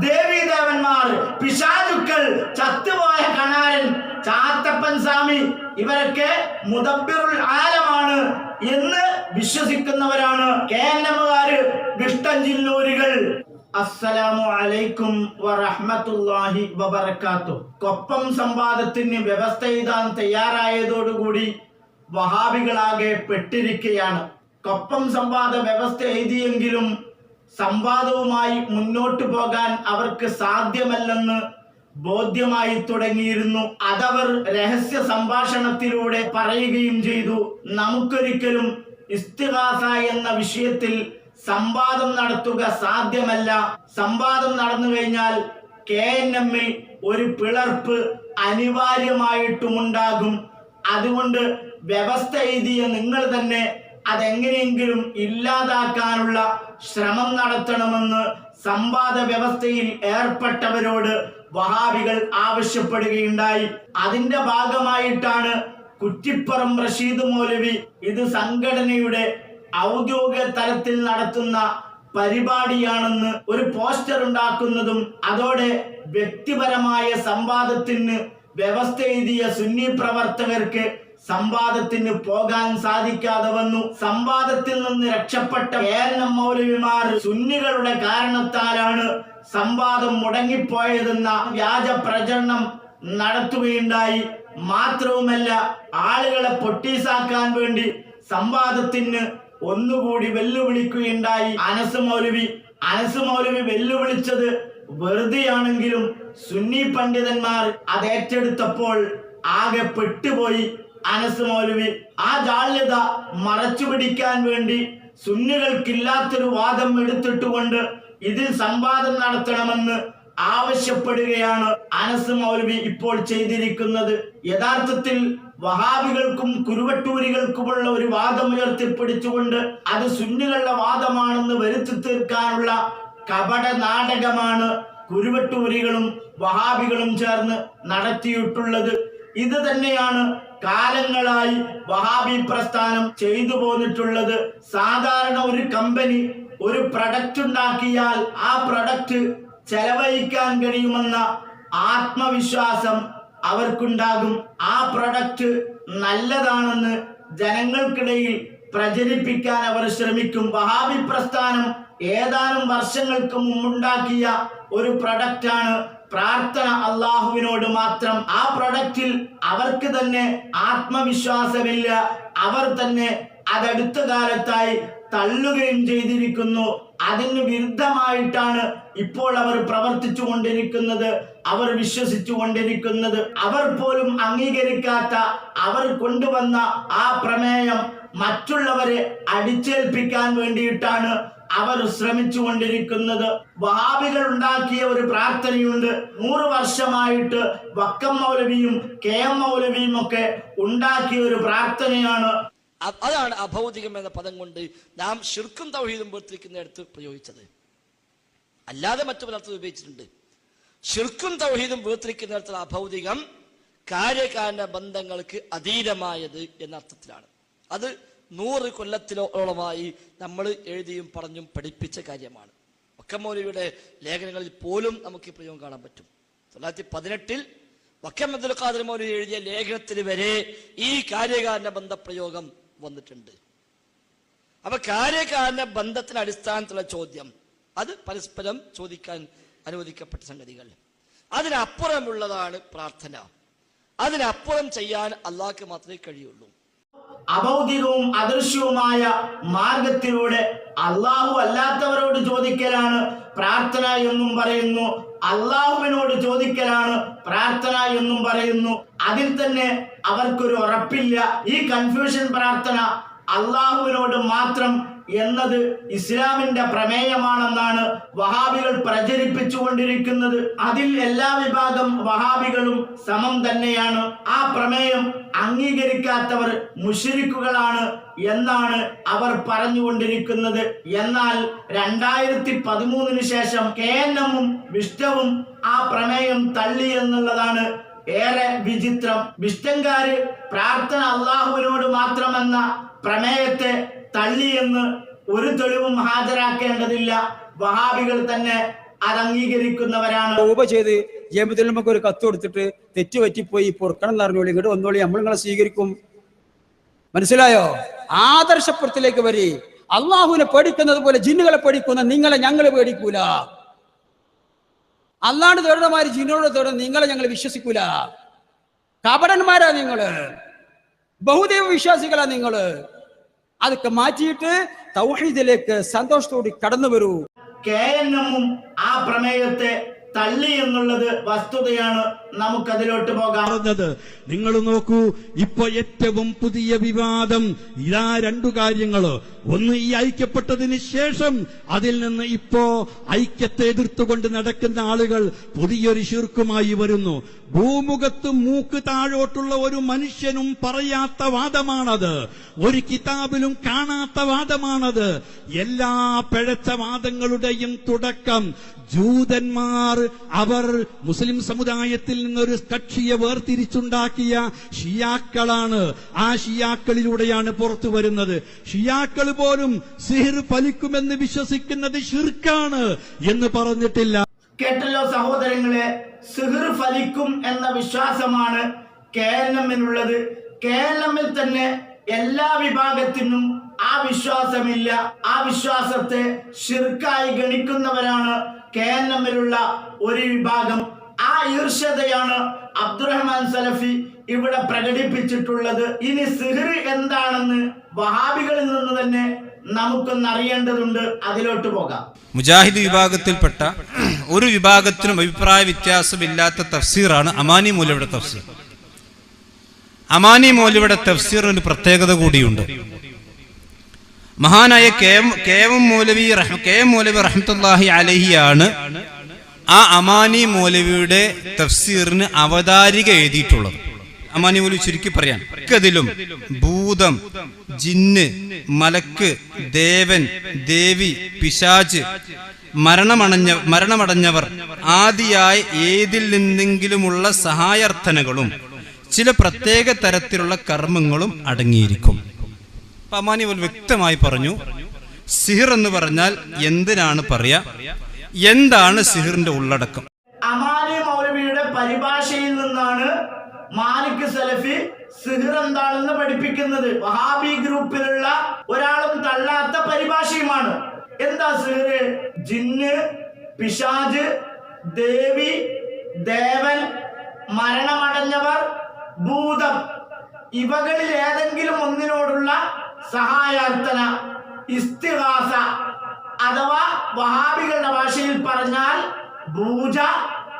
ദേവീദേവന്മാർ പിശാചുക്കൾ ചത്തുപോയ കണാരൻ ചാത്തപ്പൻ സ്വാമി ഇവരൊക്കെ മുതബിറുൽ ആലമാണ് എന്ന് വിശ്വസിക്കുന്നവരാണ്. കേരളമുകാര് വിഷ്ടഞ്ചില്ലൂരുകൾ അസ്സലാമു അലൈക്കും വറഹ്മത്തുള്ളാഹി വബറകാത്തു. കൊപ്പം സംവാദത്തിന് വ്യവസ്ഥ എഴുതാൻ തയ്യാറായതോടുകൂടി വഹാബികളാകെ പെട്ടിരിക്കുകയാണ്. കൊപ്പം സംവാദ വ്യവസ്ഥ എഴുതിയെങ്കിലും സംവാദവുമായി മുന്നോട്ടു പോകാൻ അവർക്ക് സാധ്യമല്ലെന്ന് ബോധ്യമായി തുടങ്ങിയിരുന്നു. അതവർ രഹസ്യ സംഭാഷണത്തിലൂടെ പറയുകയും ചെയ്തു. നമുക്കൊരിക്കലും ഇസ്തിഹാസ എന്ന വിഷയത്തിൽ സംവാദം നടത്തുക സാധ്യമല്ല. സംവാദം നടന്നു കഴിഞ്ഞാൽ കെ എൻ എമ്മിൽ ഒരു പിളർപ്പ് അനിവാര്യമായിട്ടുമുണ്ടാകും. അതുകൊണ്ട് വ്യവസ്ഥ എഴുതിയ നിങ്ങൾ തന്നെ അതെങ്ങനെയെങ്കിലും ഇല്ലാതാക്കാനുള്ള ശ്രമം നടത്തണമെന്ന് സംവാദ വ്യവസ്ഥയിൽ ഏർപ്പെട്ടവരോട് വഹാബികൾ ആവശ്യപ്പെടുകയുണ്ടായി. അതിന്റെ ഭാഗമായിട്ടാണ് കുറ്റിപ്പുറം റഷീദ് മൗലവി ഇത് സംഘടനയുടെ ഔദ്യോഗിക തലത്തിൽ നടത്തുന്ന പരിപാടിയാണെന്ന് ഒരു പോസ്റ്റർ ഉണ്ടാക്കുന്നതും അതോടെ വ്യക്തിപരമായ സംവാദത്തിന് വ്യവസ്ഥ എഴുതിയ സുന്നി പ്രവർത്തകർക്ക് സംവാദത്തിന് പോകാൻ സാധിക്കാതെ വന്നു. സംവാദത്തിൽ നിന്ന് രക്ഷപ്പെട്ട ഏനം മൗലവിമാർ സുന്നികളുടെ കാരണത്താലാണ് സംവാദം മുടങ്ങിപ്പോയതെന്ന വ്യാജ പ്രചരണം നടത്തുകയുണ്ടായി. മാത്രവുമല്ല ആളുകളെ പൊട്ടീസാക്കാൻ വേണ്ടി സംവാദത്തിന് ഒന്നുകൂടി വെല്ലുവിളിക്കുകയുണ്ടായി. അനസ് മൗലവി അനസ് മൗലവി വെല്ലുവിളിച്ചത് വെറുതെയാണെങ്കിലും സുന്നി പണ്ഡിതന്മാർ അത് ഏറ്റെടുത്തപ്പോൾ ആകെ പെട്ടുപോയി. അനസ് മൗലവി ആ ജാള്യത മറച്ചു പിടിക്കാൻ വേണ്ടി സുന്നികൾക്കില്ലാത്തൊരു വാദം എടുത്തിട്ടുകൊണ്ട് ഇതിൽ സംവാദം നടത്തണമെന്ന് ആവശ്യപ്പെടുകയാണ് അനസ് മൗലവി ഇപ്പോൾ ചെയ്തിരിക്കുന്നത്. യഥാർത്ഥത്തിൽ വഹാബികൾക്കും കുരുവട്ടൂരികൾക്കുമുള്ള ഒരു വാദം ഉയർത്തിപ്പിടിച്ചുകൊണ്ട് അത് സുന്നികളുടെ വാദമാണെന്ന് വരുത്തി തീർക്കാനുള്ള കപട നാടകമാണ് കുരുവട്ടൂരികളും വഹാബികളും ചേർന്ന് നടത്തിയിട്ടുള്ളത്. ഇത് തന്നെയാണ് കാലങ്ങളായി വഹാബി പ്രസ്ഥാനം ചെയ്തു പോന്നിട്ടുള്ളത് സാധാരണ ഒരു കമ്പനി ഒരു പ്രൊഡക്റ്റ് ഉണ്ടാക്കിയാൽ ആ പ്രൊഡക്റ്റ് ചെലവഴിക്കാൻ കഴിയുമെന്ന ആത്മവിശ്വാസം അവർക്കുണ്ടാകും. ആ പ്രൊഡക്റ്റ് നല്ലതാണെന്ന് ജനങ്ങൾക്കിടയിൽ പ്രചരിപ്പിക്കാൻ അവർ ശ്രമിക്കും. വഹാബി പ്രസ്ഥാനം ഏതാനും വർഷങ്ങൾക്ക് മുമ്പുണ്ടാക്കിയ ഒരു പ്രൊഡക്റ്റാണ് പ്രാർത്ഥന അള്ളാഹുവിനോട് മാത്രം. ആ പ്രൊഡക്റ്റിൽ അവർക്ക് തന്നെ ആത്മവിശ്വാസമില്ല. അവർ തന്നെ അതടുത്ത കാലത്തായി തള്ളുകയും ചെയ്തിരിക്കുന്നു. അതിന് വിരുദ്ധമായിട്ടാണ് ഇപ്പോൾ അവർ പ്രവർത്തിച്ചു കൊണ്ടിരിക്കുന്നത് അവർ വിശ്വസിച്ചു കൊണ്ടിരിക്കുന്നത് അവർ പോലും അംഗീകരിക്കാത്ത അവർ കൊണ്ടുവന്ന ആ പ്രമേയം മറ്റുള്ളവരെ അടിച്ചേൽപ്പിക്കാൻ വേണ്ടിയിട്ടാണ് അവർ ശ്രമിച്ചു കൊണ്ടിരിക്കുന്നത്. വഹാബികൾ ഉണ്ടാക്കിയ ഒരു പ്രാർത്ഥനയുണ്ട്. നൂറ് വർഷമായിട്ട് വക്കം മൗലവിയും കെ എം മൗലവിയും ഒക്കെ ഉണ്ടാക്കിയ ഒരു പ്രാർത്ഥനയാണ്. അതാണ് അഭൗതികം എന്ന പദം കൊണ്ട് നാം ശുർക്കും തൗഹീദും വേർതിരിക്കുന്നിടത്ത് പ്രയോഗിച്ചത്. അല്ലാതെ മറ്റു പലർത്തും ഉപയോഗിച്ചിട്ടുണ്ട്. ശുർക്കും തൗഹീദും വേർതിരിക്കുന്നിടത്തുള്ള അഭൗതികം കാര്യകാരണ ബന്ധങ്ങൾക്ക് അതീതമായത് എന്ന അർത്ഥത്തിലാണ് അത് നൂറ് കൊല്ലത്തിലോളമായി നമ്മൾ എഴുതിയും പറഞ്ഞും പഠിപ്പിച്ച കാര്യമാണ്. വക്കമൗലിയുടെ ലേഖനങ്ങളിൽ പോലും നമുക്ക് ഈ പ്രയോഗം കാണാൻ പറ്റും. തൊള്ളായിരത്തി പതിനെട്ടിൽ വക്കം അബ്ദുൽ ഖാദർ മൗലി എഴുതിയ ലേഖനത്തിൽ വരെ ഈ കാര്യകാരണ ബന്ധ പ്രയോഗം വന്നിട്ടുണ്ട്. അപ്പൊ കാര്യകാരണ ബന്ധത്തിന് അടിസ്ഥാനത്തിലുള്ള ചോദ്യം അത് പരസ്പരം ചോദിക്കാൻ അനുവദിക്കപ്പെട്ട സംഗതികൾ. അതിനപ്പുറമുള്ളതാണ് പ്രാർത്ഥന. അതിനപ്പുറം ചെയ്യാൻ അള്ളാഹ്ക്ക് മാത്രമേ കഴിയുള്ളൂ. അഭൗതികവും അദൃശ്യവുമായ മാർഗത്തിലൂടെ അള്ളാഹു അല്ലാത്തവരോട് ചോദിക്കലാണ് പ്രാർത്ഥന എന്നും പറയുന്നു. അള്ളാഹുവിനോട് ചോദിക്കലാണ് പ്രാർത്ഥന എന്നും പറയുന്നു. അതിൽ തന്നെ അവർക്കൊരു ഉറപ്പില്ല. ഈ കൺഫ്യൂഷൻ പ്രാർത്ഥന അള്ളാഹുവിനോട് മാത്രം എന്നത് ഇസ്ലാമിന്റെ പ്രമേയമാണെന്നാണ് വഹാബികൾ പ്രചരിപ്പിച്ചുകൊണ്ടിരിക്കുന്നത്. അതിൽ എല്ലാ വിഭാഗം വഹാബികളും സമം തന്നെയാണ്. ആ പ്രമേയം അംഗീകരിക്കാത്തവർ മുഷിരിക്കുകളാണ് എന്നാണ് അവർ പറഞ്ഞുകൊണ്ടിരിക്കുന്നത്. എന്നാൽ രണ്ടായിരത്തി പതിമൂന്നിന് ശേഷം കേന്നവും വിഷ്ടവും ആ പ്രമേയം തള്ളി എന്നുള്ളതാണ് ഏറെ വിചിത്രം. വിഷ്ടങ്കാര് പ്രാർത്ഥന അള്ളാഹുവിനോട് മാത്രമെന്ന പ്രമേയത്തെ തള്ളിയെന്ന് ഒരു തെളിവും ഹാജരാക്കേണ്ടതില്ല. വഹാബികൾ തന്നെ അത് അംഗീകരിക്കുന്നവരാണ് ഉപ ചെയ്ത് നമുക്ക് ഒരു കത്ത് കൊടുത്തിട്ട് തെറ്റ് പറ്റിപ്പോയി പൊറുക്കണം എന്ന് അറിഞ്ഞോളി ഇങ്ങോട്ട് വന്നോളി നമ്മൾ സ്വീകരിക്കും. മനസ്സിലായോ? ആദർശപ്പുറത്തിലേക്ക് വരി. അള്ളാഹുവിനെ പേടിക്കുന്നത് പോലെ ജിന്നുകളെ പേടിക്കുന്ന നിങ്ങളെ ഞങ്ങൾ പേടിക്കൂല. അല്ലാണ്ട് തേടുന്നമാര് ജിന്നോട് തേടുന്ന നിങ്ങളെ ഞങ്ങൾ വിശ്വസിക്കൂല. കപടന്മാരാ നിങ്ങൾ. ബഹുദൈവ വിശ്വാസികളാ നിങ്ങൾ. അതൊക്കെ മാറ്റിയിട്ട് തൗഹീദിലേക്ക് സന്തോഷത്തോടെ കടന്നു വരൂ കെ എൻ എമ്മും ആ പ്രമേയത്തെ തള്ളി എന്നുള്ളത് വസ്തുതയാണ് നമുക്കതിലോട്ട് പോകാം. നിങ്ങൾ നോക്കൂ ഇപ്പൊ ഏറ്റവും പുതിയ വിവാദം ഇതാ രണ്ടു കാര്യങ്ങൾ ഒന്ന് ഈ ഐക്യപ്പെട്ടതിന് ശേഷം അതിൽ നിന്ന് ഇപ്പോ ഐക്യത്തെ എതിർത്തുകൊണ്ട് നടക്കുന്ന ആളുകൾ പുതിയൊരു ശീർക്കുമായി വരുന്നു. ഭൂമുഖത്ത് മൂക്ക് താഴോട്ടുള്ള ഒരു മനുഷ്യനും പറയാത്ത വാദമാണത്. ഒരു കിതാബിലും കാണാത്ത വാദമാണത്. എല്ലാ പിഴച്ച വാദങ്ങളുടെയും തുടക്കം ജൂതന്മാർ അവർ മുസ്ലിം സമുദായത്തിൽ നിന്നൊരു കക്ഷിയെ വേർതിരിച്ചുണ്ടാക്കിയ ഷിയാക്കളാണ്. ആ ഷിയാക്കളിലൂടെയാണ് പുറത്തു വരുന്നത്. ഷിയാക്കൾ പോലും സിഹിർ ഫലിക്കുമെന്ന് വിശ്വസിക്കുന്നത് ഷിർക്കാണ് എന്ന് പറഞ്ഞിട്ടില്ല. കേട്ടല്ലോ സഹോദരങ്ങളെ സിഹിർ ഫലിക്കും എന്ന വിശ്വാസമാണ് കെ എമ്മിൽ തന്നെ എല്ലാ വിഭാഗത്തിനും ആ വിശ്വാസമില്ല. ആ വിശ്വാസത്തെ ഷിർക്കായി ഗണിക്കുന്നവരാണ് കെ എൻ എമ്മിലുള്ള ഒരു വിഭാഗം ആ ഈർഷ്യതയാണ് അബ്ദുറഹ്മാൻ സലഫി ഇവിടെ പ്രകടിപ്പിച്ചിട്ടുള്ളത്. ഇനി സിഹിർ എന്താണെന്ന് വഹാബികളിൽ നിന്ന് തന്നെ നമുക്കൊന്ന് അറിയേണ്ടതുണ്ട്. അതിലോട്ട് പോകാം. മുജാഹിദ് വിഭാഗത്തിൽപ്പെട്ട ഒരു വിഭാഗത്തിനും അഭിപ്രായ വ്യത്യാസമില്ലാത്ത തഫ്സീറാണ് അമാനി മൂലയുടെ തഫ്സീർ. അമാനി മൂലയുടെ തഫ്സീറിന് ഒരു പ്രത്യേകത കൂടിയുണ്ട്. മഹാനായ കേവം മൗലവി കെ മൗലവി റഹ്മത്തല്ലാഹി അലഹിയാണ് ആ അമാനി മൗലവിയുടെ തഫ്സീറിന് അവതാരിക എഴുതിയിട്ടുള്ളത്. അമാനി മൗലവി ചുരുക്കി പറയാൻ മിക്കതിലും ഭൂതം ജിന്ന് മലക്ക് ദേവൻ ദേവി പിശാജ് മരണമണഞ്ഞ മരണമടഞ്ഞവർ ആദിയായ ഏതിൽ നിന്നെങ്കിലുമുള്ള സഹായർത്ഥനകളും ചില പ്രത്യേക തരത്തിലുള്ള കർമ്മങ്ങളും അടങ്ങിയിരിക്കും. അമാനി വ്യക്തമായി പറഞ്ഞു സിഹിർ എന്ന് പറഞ്ഞാൽ എന്തിനാണ് പറയാ? എന്താണ് സിഹിറിന്റെ ഉള്ളടക്കം? അമാനി മൗലവിയുടെ പരിഭാഷയിൽ നിന്നാണ് മാലിക് സലഫി സിഹിർ എന്താണെന്ന് പഠിപ്പിക്കുന്നത്. വഹാബി ഗ്രൂപ്പിലുള്ള ഒരാളും തള്ളാത്ത പരിഭാഷയുമാണ്. എന്താ സിഹിർ ജിന്ന് പിശാജ് ദേവി ദേവൻ മരണമടഞ്ഞവർ ഭൂതം. ഇവകളിൽ ഏതെങ്കിലും ഒന്നിനോടുള്ള സഹായാർത്ഥന ഇസ്തിഹാസ അഥവാ വഹാബികളുടെ ഭാഷയിൽ പറഞ്ഞാൽ പൂജ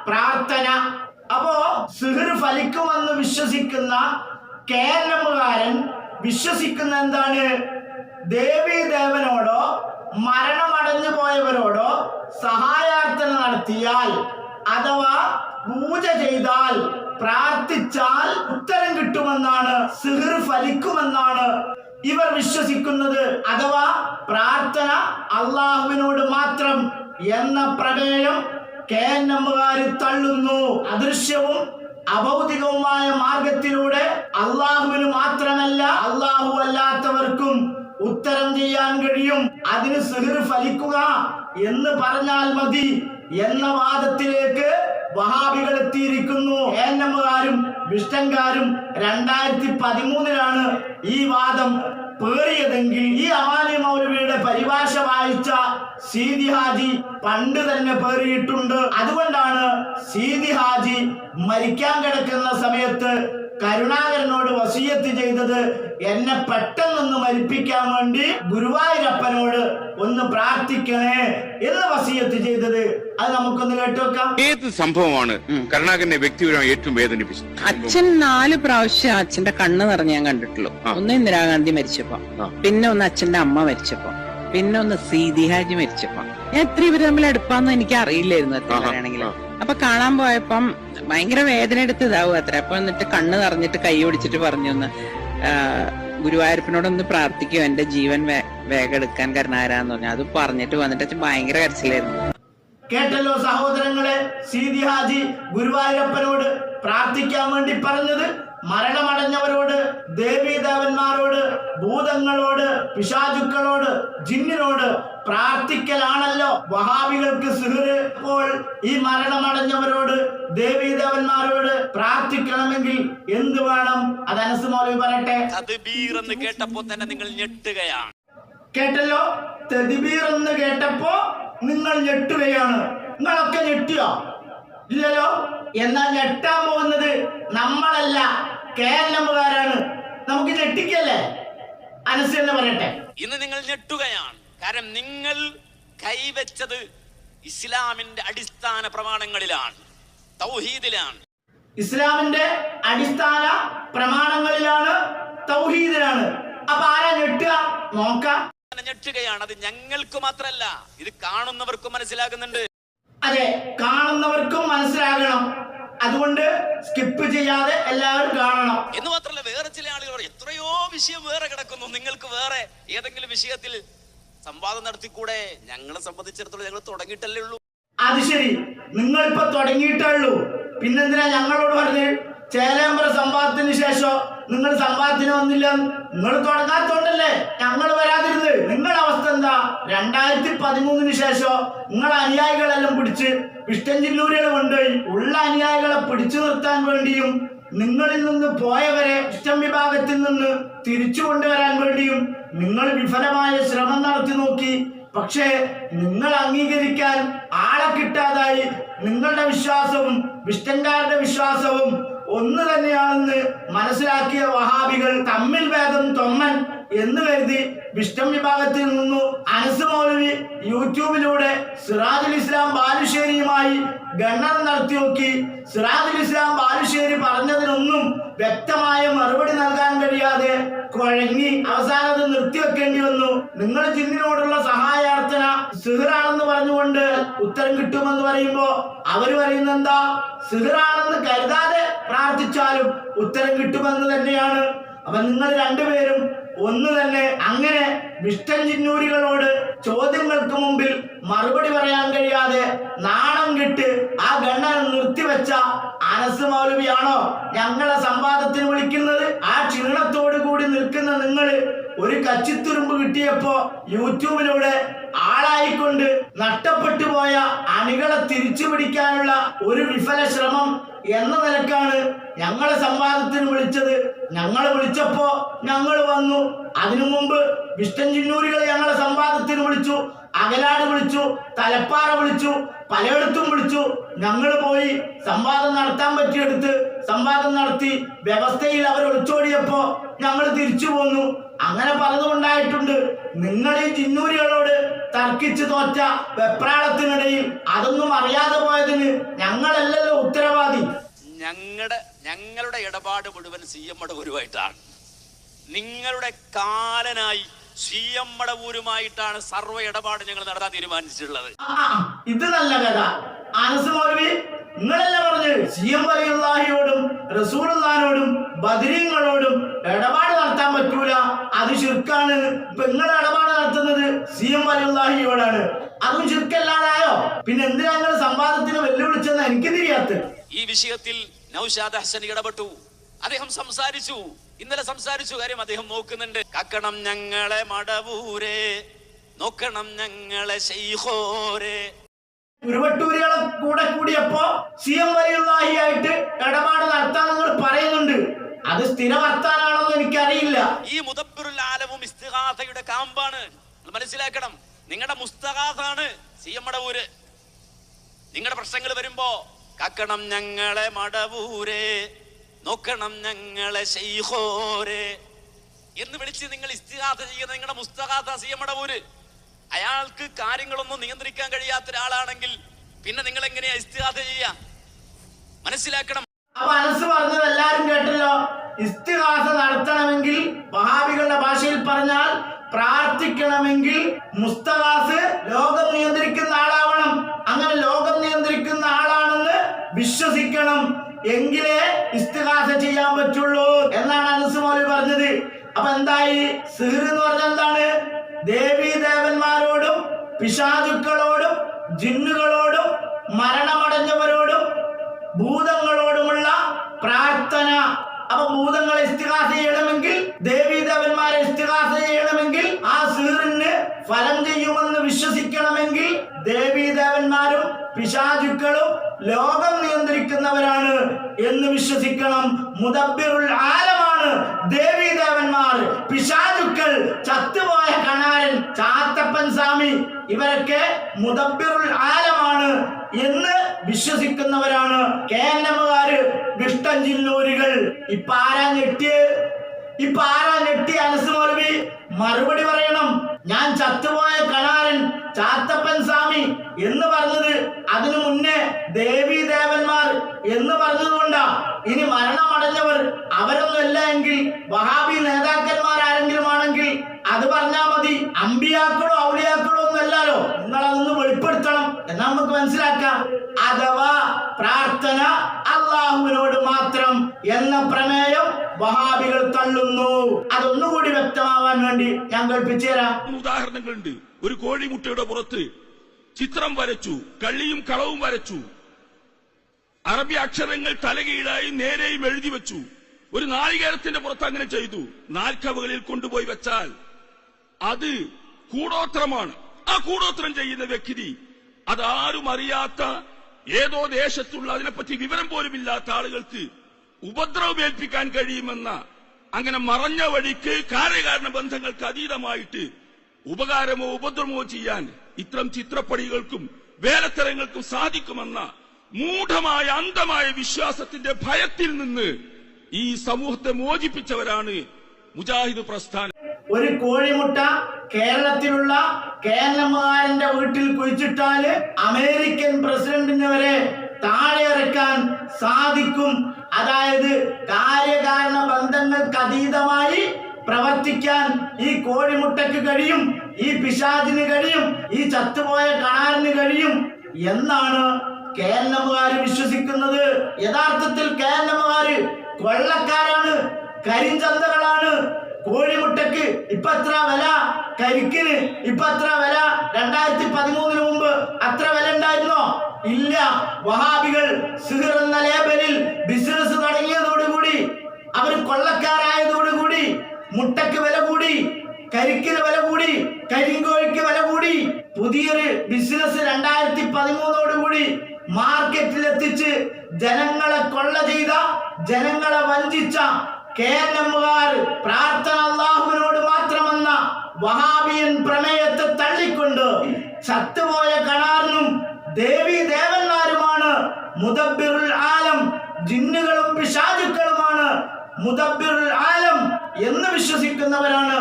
പ്രാർത്ഥന. അപ്പോ സിഹിർ ഫലിക്കുമെന്ന് വിശ്വസിക്കുന്ന കേരളമുകാരൻ വിശ്വസിക്കുന്ന എന്താണ്? ദേവി ദേവനോടോ മരണമടഞ്ഞു പോയവരോടോ സഹായാർത്ഥന നടത്തിയാൽ അഥവാ പൂജ ചെയ്താൽ പ്രാർത്ഥിച്ചാൽ ഉത്തരം കിട്ടുമെന്നാണ് സിഹിർ ഫലിക്കുമെന്നാണ് ഇവർ വിശ്വസിക്കുന്നത് അഥവാ പ്രാർത്ഥന അള്ളാഹുവിനോട് മാത്രം എന്ന പ്രമേയം കെ എൻ എമ്മുകാർ തള്ളുന്നു. അദൃശ്യവും അഭൗതികവുമായ മാർഗത്തിലൂടെ അള്ളാഹുവിന് മാത്രമല്ല അള്ളാഹു അല്ലാത്തവർക്കും ഉത്തരം ചെയ്യാൻ കഴിയും. അതിന് സിഹിർ ഫലിക്കുക എന്ന് പറഞ്ഞാൽ മതി എന്ന വാദത്തിലേക്ക് വഹാബികൾ എത്തിയിരിക്കുന്നു. ഏന്നമ്മുകാരും വിഷ്ടൻകാരും രണ്ടായിരത്തി പതിമൂന്നിലാണ് ഈ വാദം പേറിയതെങ്കിൽ ഈ അവാലി മൗലവിയുടെ പരിഭാഷ വായിച്ച സീതി ഹാജി പണ്ട് തന്നെ പേറിയിട്ടുണ്ട്. അതുകൊണ്ടാണ് സീതി ഹാജി മരിക്കാൻ കിടക്കുന്ന സമയത്ത് കരുണാകരനോട് വസീയത്ത് ചെയ്തത് എന്നെ പെട്ടെന്നൊന്ന് മരിപ്പിക്കാൻ വേണ്ടി ഗുരുവായൂരപ്പനോട് ഒന്ന് പ്രാർത്ഥിക്കണേ എന്ന് വസീയത്ത് ചെയ്തത്. അത് നമുക്കൊന്ന് കേട്ടുവെക്കാം ഏത് സംഭവമാണ് കരുണാകരനെ വ്യക്തിപരമായി ഏറ്റവും വേദനിപ്പിച്ചത്? അച്ഛൻ നാല് പ്രാവശ്യം അച്ഛന്റെ കണ്ണ് നിറഞ്ഞ് ഞാൻ കണ്ടിട്ടുള്ളൂ. ഒന്ന് ഇന്ദിരാഗാന്ധി മരിച്ചപ്പോ പിന്നെ ഒന്ന് അച്ഛന്റെ അമ്മ മരിച്ചപ്പോ പിന്നെ ഒന്ന് സീതിഹാജി മരിച്ചപ്പോ. ഞാൻ എത്ര ഇവർ തമ്മിൽ അടുപ്പാന്ന് എനിക്ക് അറിയില്ലായിരുന്നു അത്ര ആഹാ, പറയുകയാണെങ്കിൽ. അപ്പൊ കാണാൻ പോയപ്പം ഭയങ്കര വേദന എടുത്ത് ഇതാവും അത്ര. അപ്പൊ എന്നിട്ട് കണ്ണ് നിറഞ്ഞിട്ട് കൈ ഒടിച്ചിട്ട് പറഞ്ഞു ഒന്ന് ഗുരുവായൂരപ്പനോടൊന്ന് പ്രാർത്ഥിക്കും എന്റെ ജീവൻ വേഗം എടുക്കാൻ കരുണാരാന്ന് പറഞ്ഞു. അത് പറഞ്ഞിട്ട് വന്നിട്ട് അച്ഛൻ ഭയങ്കര കരച്ചിലായിരുന്നു. കേട്ടല്ലോ സഹോദരങ്ങളെ സീതി ഹാജി ഗുരുവായൂരപ്പനോട് പ്രാർത്ഥിക്കാൻ വേണ്ടി പറഞ്ഞത്? മരണമടഞ്ഞവരോട് ദേവീദേവന്മാരോട് ഭൂതങ്ങളോട് പിശാചുക്കളോട് ജിന്നിനോട് പ്രാർത്ഥിക്കലാണല്ലോ. വഹാബികൾക്ക് സിഹറ് അപ്പോൾ ഈ മരണമടഞ്ഞവരോട് ദേവീദേവന്മാരോട് പ്രാർത്ഥിക്കണമെങ്കിൽ എന്ത് വേണം? അത് അനസ് മൗലവി പറയട്ടെ. എന്ന് കേട്ടപ്പോൾ തന്നെ നിങ്ങൾ ഞെട്ടുകയാണ്. കേട്ടല്ലോ? തെദിബീർ എന്ന് കേട്ടപ്പോ നിങ്ങൾ ഞെട്ടുകയാണ്. നിങ്ങളൊക്കെ ഞെട്ടിയോ? ഇല്ലല്ലോ. എന്നാൽ ഞെട്ടാൻ പോകുന്നത് നമ്മളല്ല. കേരളമുകാരാണ് നമുക്ക് ഞെട്ടിക്കല്ലേ? അനസ് എന്ന് പറയട്ടെ. ഇന്ന് നിങ്ങൾ ഞെട്ടുകയാണ്. കാരണം നിങ്ങൾ കൈവച്ചത് ഇസ്ലാമിന്റെ അടിസ്ഥാന പ്രമാണങ്ങളിലാണ്. തൗഹീദിലാണ്. ഇസ്ലാമിന്റെ അടിസ്ഥാന പ്രമാണങ്ങളിലാണ് തൗഹീദിലാണ്. അപ്പൊ ആരാ ഞെട്ടുക? നോക്കാം. ഞെട്ടുകയാണ്. അത് ഞങ്ങൾക്ക് മാത്രല്ല. ഇത് കാണുന്നവർക്കും മനസ്സിലാകുന്നുണ്ട്. അതെ. കാണുന്നവർക്കും മനസ്സിലാകണം. അതുകൊണ്ട് സ്കിപ്പ് ചെയ്യാതെ എല്ലാവരും കാണണം. എന്ന് മാത്രമല്ല വേറെ ചില ആളുകളോട് എത്രയോ വിഷയം വേറെ കിടക്കുന്നു. നിങ്ങൾക്ക് വേറെ ഏതെങ്കിലും വിഷയത്തിൽ സംവാദം നടത്തിക്കൂടെ? ഞങ്ങളെ സംബന്ധിച്ചിടത്തോളം ഞങ്ങൾ തുടങ്ങിയിട്ടല്ലേ ഉള്ളൂ. അത് ശരി. നിങ്ങളിപ്പോ ഇപ്പൊ തുടങ്ങിയിട്ടേ ഉള്ളൂ. പിന്നെന്തിനാ ഞങ്ങളോട് പറഞ്ഞ് ചേലേമ്പറ സംവാദത്തിന് ശേഷം നിങ്ങൾ സംവാദത്തിന് വന്നില്ല? നിങ്ങൾ തുടങ്ങാത്തോണ്ടല്ലേ ഞങ്ങൾ വരാതിരുന്നത്. നിങ്ങളുടെ അവസ്ഥ എന്താ? രണ്ടായിരത്തി പതിമൂന്നിന് ശേഷം നിങ്ങളെ അനുയായികളെല്ലാം പിടിച്ച് ഇഷ്ടഞ്ചില്ലൂരികൾ കൊണ്ടുപോയി ഉള്ള അനുയായികളെ പിടിച്ചു നിർത്താൻ വേണ്ടിയും നിങ്ങളിൽ നിന്ന് പോയവരെ ഇഷ്ടം വിഭാഗത്തിൽ നിന്ന് തിരിച്ചു കൊണ്ടുവരാൻ വേണ്ടിയും നിങ്ങൾ വിഫലമായ ശ്രമം നടത്തി നോക്കി. പക്ഷേ നിങ്ങൾ അംഗീകരിക്കാൻ ആളെ കിട്ടാതായി. നിങ്ങളുടെ വിശ്വാസവും വിഷ്ടങ്കാരുടെ വിശ്വാസവും ഒന്ന് തന്നെയാണെന്ന് മനസ്സിലാക്കിയ വഹാബികൾ തമ്മിൽ ഭേദം തൊമ്മൻ. എന്ന് കരുതി വിഷ്ടം വിഭാഗത്തിൽ നിന്നു അനസ് മൗലവി യൂട്യൂബിലൂടെ സിറാജുൽ ഇസ്ലാം ബാലുശ്ശേരിയുമായി ഗണ്ണനം നടത്തി നോക്കി. സിറാജുൽ ഇസ്ലാം ബാലുശ്ശേരി പറഞ്ഞതിനൊന്നും വ്യക്തമായ മറുപടി നൽകാൻ കഴിയാതെ കുഴങ്ങി അവസാനം നിർത്തിവെക്കേണ്ടി വന്നു. നിങ്ങൾ ജിന്നിനോടുള്ള സഹായാർത്ഥന സിഹിറാണെന്ന് പറഞ്ഞുകൊണ്ട് ഉത്തരം കിട്ടുമെന്ന് പറയുമ്പോ അവർ പറയുന്ന എന്താ? സിഹിറാണെന്ന് കരുതാതെ പ്രാർത്ഥിച്ചാലും ഉത്തരം കിട്ടുമെന്ന് തന്നെയാണ്. അപ്പൊ നിങ്ങൾ രണ്ടുപേരും ഒന്ന് തന്നെ അങ്ങനെ വിഷ്ടൻ ചിന്നൂരികളോട് ചോദ്യങ്ങൾക്ക് മുമ്പിൽ മറുപടി പറയാൻ കഴിയാതെ നാണം കിട്ട് ആ ഗണ്ണൻ നിർത്തിവെച്ച അനസ് മൗലവിയാണോ ഞങ്ങളെ സംവാദത്തിന് വിളിക്കുന്നത്? ആ ക്ഷീണത്തോടു കൂടി നിൽക്കുന്ന നിങ്ങൾ ഒരു കച്ചിത്തുരുമ്പ് കിട്ടിയപ്പോ യൂട്യൂബിലൂടെ ആളായിക്കൊണ്ട് നഷ്ടപ്പെട്ടു പോയ അണികളെ തിരിച്ചു പിടിക്കാനുള്ള ഒരു വിഫല ശ്രമം എന്ന നിലക്കാണ് ഞങ്ങളെ സംവാദത്തിന് വിളിച്ചത്. ഞങ്ങൾ വിളിച്ചപ്പോ ഞങ്ങൾ വന്നു. അതിനു മുമ്പ് വിഷ്ണൻ ചിന്നൂരികൾ ഞങ്ങളെ സംവാദത്തിന് വിളിച്ചു. അകലാട് വിളിച്ചു. തലപ്പാറ വിളിച്ചു. പലയിടത്തും വിളിച്ചു. ഞങ്ങൾ പോയി സംവാദം നടത്താൻ പറ്റിയെടുത്ത് സംവാദം നടത്തി വ്യവസ്ഥയിൽ അവർ ഒളിച്ചോടിയപ്പോ ഞങ്ങൾ തിരിച്ചു പോന്നു. അങ്ങനെ പലതും ഉണ്ടായിട്ടുണ്ട് നിങ്ങൾ ഈ ചിന്നൂരികളോട് തർക്കിച്ച് തോറ്റ വെപ്രാളത്തിനിടയിൽ അതൊന്നും അറിയാതെ പോയതിന് ഞങ്ങളല്ലല്ലോ ഉത്തരവാദി. ഞങ്ങളുടെ ഞങ്ങളുടെ ഇടപാട് മുഴുവൻ സി എം ഗുരുവായിട്ടാണ്. നിങ്ങളുടെ കാലനായി സി എം മടവൂരുമായിട്ടാണ് സർവ ഇടപാട് ഞങ്ങൾ നടത്താൻ തീരുമാനിച്ചിട്ടുള്ളത്. ഇത് നല്ല കഥ. അനസ് മൗലവി നിങ്ങളല്ല പറഞ്ഞ് സി എം വലിയുള്ളാഹിയോടും റസൂലുള്ളാഹിനോടും ബദരീങ്ങളോടും ഇടപാട് നടത്താൻ പറ്റൂല. അത് ശിർക്കാണ്. ഇപ്പൊ നിങ്ങൾ ഇടപാട് നടത്തുന്നത് സി എം വലിയുള്ളാഹിയോടാണ് അതും ചുരുക്കല്ലാതായോ പിന്നെ എന്തിനാ നിങ്ങൾ സംവാദത്തിന് വെല്ലുവിളിച്ചെന്ന് എനിക്ക് തിരിയാത്ത ഈ വിഷയത്തിൽ നൗഷാദ് ഹസൻ ഇടപെട്ടു. അദ്ദേഹം സംസാരിച്ചു. ഇന്നലെ സംസാരിച്ചു കാര്യം അദ്ദേഹം നോക്കുന്നുണ്ട്. കക്കണം ഞങ്ങളെ മടവൂരെ നോക്കണം ഞങ്ങളെ ശൈഹോരെ ഉരുവട്ടൂരികളെ കൂടെ കൂടിയപ്പോ സി എം വലിയുള്ളാഹിയായിട്ട് ഇടപാട് നടത്താൻ നിങ്ങൾ പറയുന്നുണ്ട്. അത് സ്ഥിര വർത്താനാണെന്ന് എനിക്കറിയില്ല. ഈ മുതപ്പുരുൽ ആലവും ഇസ്തിഹാസയുടെ കാമ്പാണ്. മനസ്സിലാക്കണം. നിങ്ങളുടെ മുസ്തഹാസാണ് സി എം മടവൂര്. നിങ്ങളുടെ പ്രശ്നങ്ങൾ വരുമ്പോ കക്കണം ഞങ്ങളെ മടവൂരെ നോക്കണം ഞങ്ങളെ ശൈഹോരെ എന്ന് വിളിച്ച് നിങ്ങൾ ഇസ്തിഹാസ ചെയ്യുന്ന നിങ്ങളുടെ മുസ്തഹാസ സി പോര് അയാൾക്ക് കാര്യങ്ങളൊന്നും നിയന്ത്രിക്കാൻ കഴിയാത്ത ഒരാളാണെങ്കിൽ പിന്നെ നിങ്ങൾ എങ്ങനെയാ ഇസ്തിഹാസ ചെയ്യാ മനസ്സിലാക്കണം. അപ്പൊ അനസ് പറഞ്ഞത് എല്ലാരും കേട്ടല്ലോ. ഇസ്തിഹാസ നടത്തണമെങ്കിൽ മഹാബികളുടെ ഭാഷയിൽ പറഞ്ഞാൽ പ്രാർത്ഥിക്കണമെങ്കിൽ മുസ്തഹാസ് ലോകം നിയന്ത്രിക്കുന്ന ആളാവണം. അങ്ങനെ ലോകം നിയന്ത്രിക്കുന്ന ആളാണെന്ന് വിശ്വസിക്കണം. എങ്കിലേ ഇസ്തിഹാസ ചെയ്യാൻ പറ്റുള്ളൂ എന്നാണ് അനസ് മോലി പറഞ്ഞത്. അപ്പൊ എന്തായി? സിഹർ എന്ന് പറഞ്ഞാൽ എന്താണ്? ദേവീ ദേവന്മാരോടും പിശാചുക്കളോടും ജിന്നുകളോടും മരണമടഞ്ഞവരോടും ഭൂതങ്ങളോടുമുള്ള പ്രാർത്ഥന. അപ്പൊ ഭൂതങ്ങളെ ഇസ്തിഹാസ ചെയ്യണമെങ്കിൽ ദേവീദേവന്മാരെ ഇസ്തിഹാസ ചെയ്യണമെങ്കിൽ ആ സീറിന് ഫലം ചെയ്യുമെന്ന് വിശ്വസിക്കണമെങ്കിൽ ദേവീദേവന്മാരും പിശാചുക്കളും ലോകം നിയന്ത്രിക്കുന്നവരാണ് എന്ന് വിശ്വസിക്കണം. മുദബ്ബിറുൽ ആലമാണ് ദേവീദേവന്മാർ. പിശാചുക്കൾ ചത്തുപോയ കണാരൻ ചാത്തപ്പൻ സ്വാമി ഇവരൊക്കെ മുദബ്ബിറുൽ ആലമാണ് എന്ന് വിശ്വസിക്കുന്നവരാണ്. കേന്നമുകാര് വിഷ്ടഞ്ചില്ലൂരുകൾ ചില്ലൂരുകൾ ഇപ്പാരാ ഇപ്പൊ ആരാ ഞെട്ടി അനസ് മൗലവി? മറുപടി പറയണം. ഞാൻ ചത്തുപോയ കണാരൻ ചാത്തപ്പൻ സ്വാമി എന്ന് പറഞ്ഞത് അതിനു മുന്നേ ദേവി ദേവന്മാർ എന്ന് പറഞ്ഞതുകൊണ്ടാ. ഇനി മരണമടഞ്ഞവർ അവരൊന്നുമല്ല എങ്കിൽ വഹാബി നേതാക്കന്മാർ ആരെങ്കിലും ആണെങ്കിൽ അത് പറഞ്ഞാ മതി. അമ്പിയാക്കളോ ഔലിയാക്കളോ ഒന്നല്ലോ നിങ്ങൾ അതൊന്ന് വെളിപ്പെടുത്തണം എന്നാ നമുക്ക് മനസ്സിലാക്കാം. അഥവാ പ്രാർത്ഥന അള്ളാഹുവിനോട് മാത്രം എന്ന പ്രമേയം വഹാബികൾ തള്ളുന്നു. അതൊന്നുകൂടി വ്യക്തമാവാൻ വേണ്ടി ഞാൻ കേൾപ്പിച്ചു ഉദാഹരണങ്ങളുണ്ട്. ഒരു കോഴിമുട്ടയുടെ പുറത്ത് ചിത്രം വരച്ചു കള്ളിയും കളവും വരച്ചു. അറബി അക്ഷരങ്ങൾ തലകീഴായി നേരെയും എഴുതി വെച്ചു. ഒരു നാളികേരത്തിന്റെ പുറത്ത് അങ്ങനെ ചെയ്തു. നാൽക്കവകളിൽ കൊണ്ടുപോയി വെച്ചാൽ അത് കൂടോത്രമാണ്. ആ കൂടോത്രം ചെയ്യുന്ന വ്യക്തി അതാരും അറിയാത്ത ഏതോ ദേശത്തുള്ള അതിനെപ്പറ്റി വിവരം പോലും ഇല്ലാത്ത ആളുകൾക്ക് ഉപദ്രവമേൽപ്പിക്കാൻ കഴിയുമെന്ന അങ്ങനെ മറഞ്ഞ വഴിക്ക് കാര്യകാരണ ബന്ധങ്ങൾക്ക് അതീതമായിട്ട് ഉപകാരമോ ഉപദ്രവമോ ചെയ്യാൻ ഇത്തരം ചിത്രപ്പണികൾക്കും വേലത്തരങ്ങൾക്കും സാധിക്കുമെന്ന മൂഢമായ അന്ധമായ വിശ്വാസത്തിന്റെ ഭയത്തിൽ നിന്ന് ഈ സമൂഹത്തെ മോചിപ്പിച്ചവരാണ് മുജാഹിദ് പ്രസ്ഥാനം ഒരു കോഴിമുട്ട കേരളത്തിലുള്ള കേരളമാരന്റെ വീട്ടിൽ കുഴിച്ചിട്ടാൽ അമേരിക്കൻ പ്രസിഡന്റിനെ വരെ താഴെ ഇറക്കാൻ സാധിക്കും അതായത് കാര്യകാരണ ബന്ധങ്ങൾക്ക് അതീതമായി പ്രവർത്തിക്കാൻ ഈ കോഴിമുട്ടയ്ക്ക് കഴിയും ഈ പിശാചിന് കഴിയും ഈ ചത്തുപോയ കണാറിന് കഴിയും എന്നാണ് കേരളമുകാര് വിശ്വസിക്കുന്നത്. യഥാർത്ഥത്തിൽ കേരളമുകാര് കൊള്ളക്കാരാണ് കരിഞ്ചന്തകളാണ്. കോഴിമുട്ടയ്ക്ക് ഇപ്പത്ര വില കരിക്കിന് ഇപ്പത്ര വില. രണ്ടായിരത്തി പതിമൂന്നിന് അത്ര വില ഉണ്ടായിരുന്നോ? ഇല്ല. വഹാബികൾ സിഹിർ എന്ന ലേബലിൽ ബിസിനസ് തുടങ്ങിയതോടുകൂടി അവർ കൊള്ളക്കാരായതോടുകൂടി മുട്ടയ്ക്ക് വില കൂടി കരിക്കിന് വില കൂടി കരിങ്കോഴിക്ക് വില കൂടി പുതിയൊരു ബിസിനസ് രണ്ടായിരത്തി പതിമൂന്നോടുകൂടി മാർക്കറ്റിൽ എത്തിച്ച് ജനങ്ങളെ കൊള്ള ചെയ്ത ജനങ്ങളെ വഞ്ചിച്ച കേരളമുകാർ പ്രാർത്ഥന അള്ളാഹുവിനോട് മാത്രമെന്ന വഹാബിയൻ പ്രമേയത്തെ തള്ളിക്കൊണ്ട് ചത്തുപോയ കണാറിനും ദേവി ദേവന്മാരുമാണ് മുദബ്ബിറുൽ ആലം ജിന്നുകളും പിശാചുക്കളുമാണ് മുദബ്ബിറുൽ ആലം എന്ന് വിശ്വസിക്കുന്നവരാണ്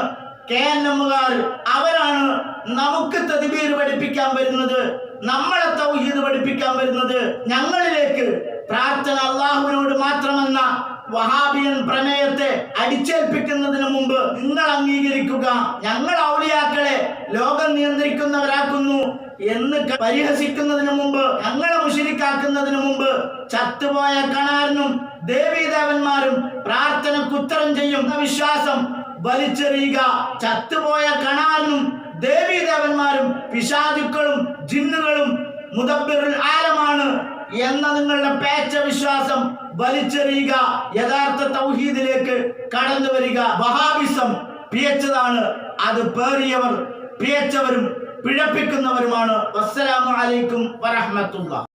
കേന്നമ്മുകാർ അവരാണ് നമുക്ക് തദ്ബീർ പഠിപ്പിക്കാൻ വരുന്നത് നമ്മളെ തൗഹീദ് പഠിപ്പിക്കാൻ വരുന്നത്. ഞങ്ങളിലേക്ക് പ്രാർത്ഥന അള്ളാഹുവിനോട് മാത്രമെന്ന വഹാബിയൻ പ്രമേയത്തെ അടിച്ചേൽപ്പിക്കുന്നതിന് മുമ്പ് നിങ്ങൾ അംഗീകരിക്കുക. ഞങ്ങൾ ഔലിയാക്കളെ ലോകം നിയന്ത്രിക്കുന്നവരാക്കുന്നു എന്ന് ക- പരിഹസിക്കുന്നതിന് മുമ്പ് ഞങ്ങളെ മുഷിരിക്കാക്കുന്നതിന് മുമ്പ് ചത്തുപോയ കണാരനും ദേവീദേവന്മാരും പ്രാർത്ഥനയ്ക്ക് ഉത്തരം ചെയ്യും. വിശ്വാസം വലിച്ചെറിയുക. ചത്തുപോയ കണാറിനും ദേവീദേവന്മാരും പിശാചുക്കളും ജിന്നുകളും മുദബ്ബിറുൽ ആലമാണ് എന്ന നിങ്ങളുടെ പേച്ച വിശ്വാസം വലിച്ചെറിയുക. യഥാർത്ഥ തൗഹീദിലേക്ക് കടന്നു വരിക. വഹാബിസം പിയച്ചതാണ് അത് പേറിയവർ പിയച്ചവരും പിഴപ്പിക്കുന്നവരുമാണ്. വസ്സലാമു അലൈക്കും വറഹ്മത്തുള്ളാഹി